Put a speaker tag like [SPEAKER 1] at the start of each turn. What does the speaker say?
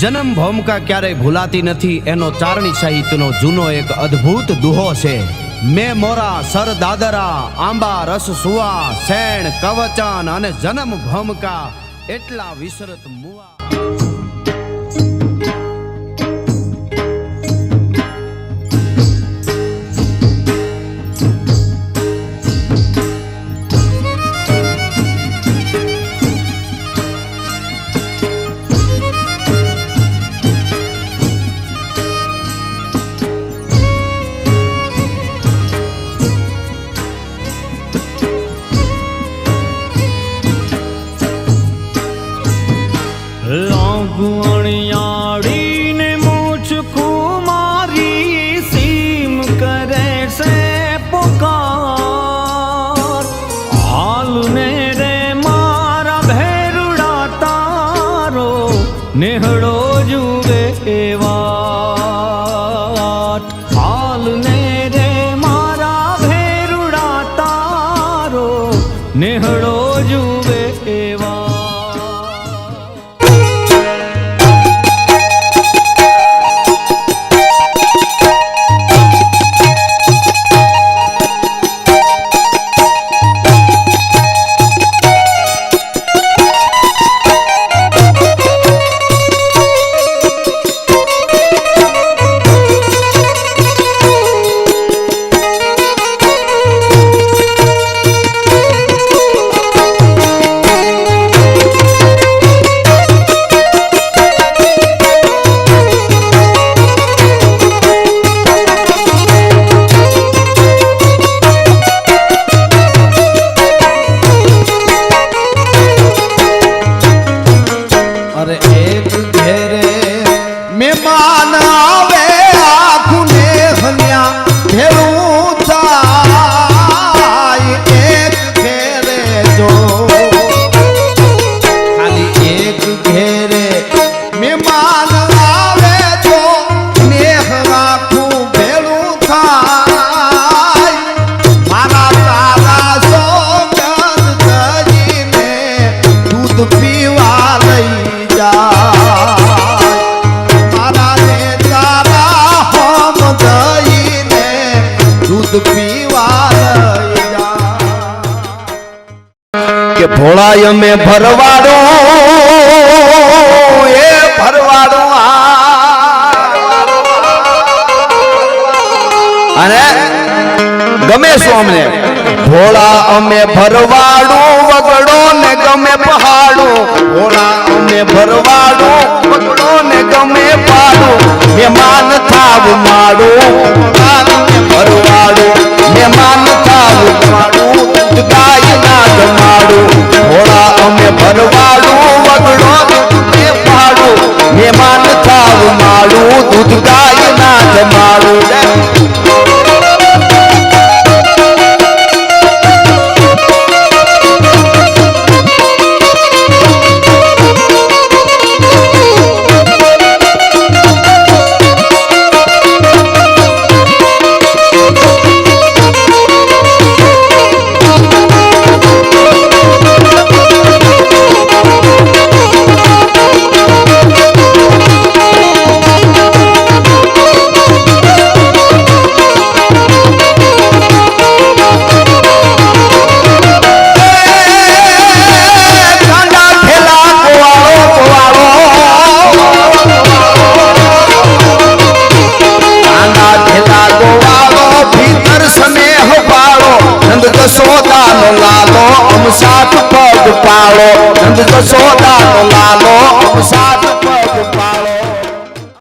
[SPEAKER 1] જન્મ ભૌમકા ક્યારેય ભૂલાતી નથી. એનો ચારણી સાહિત્યનો જૂનો એક અદ્ભુત દુહો છે. મેં મોરા, સર દાદરા, આંબા, રસ, સુવા, શેણ, કવચન અને જન્મ ભૌમકા એટલા વિસરત મુવા
[SPEAKER 2] લાગુણિયાળીને મૂછ મારી સીમ કરે છે પુકાર. હાલને રે મારા ભેરુડા તારો નેહળો જુએ વાત હાલને રે મારા ભેરુડા તારો નેહળો જુએ
[SPEAKER 3] મહેમાન આવે આખું ને હન્યા ભેરું થાય. એક ઘેરે જો. ખાલી એક ઘેરે મહેમાન આવે તો નેહ રાખું ભેળું થાય. મારા તારા સોગંદ ધરીને દૂધ પીવા દૂધ પીવા કે ભોળાય અમે ભરવાડો, એ ભરવાડો અને ગમે શું અમને. ભોળા અમે ભરવાડું, વગડો ને ગમે પહાડો. ભોળા અમે ભરવાડું પાળો લાલો પગ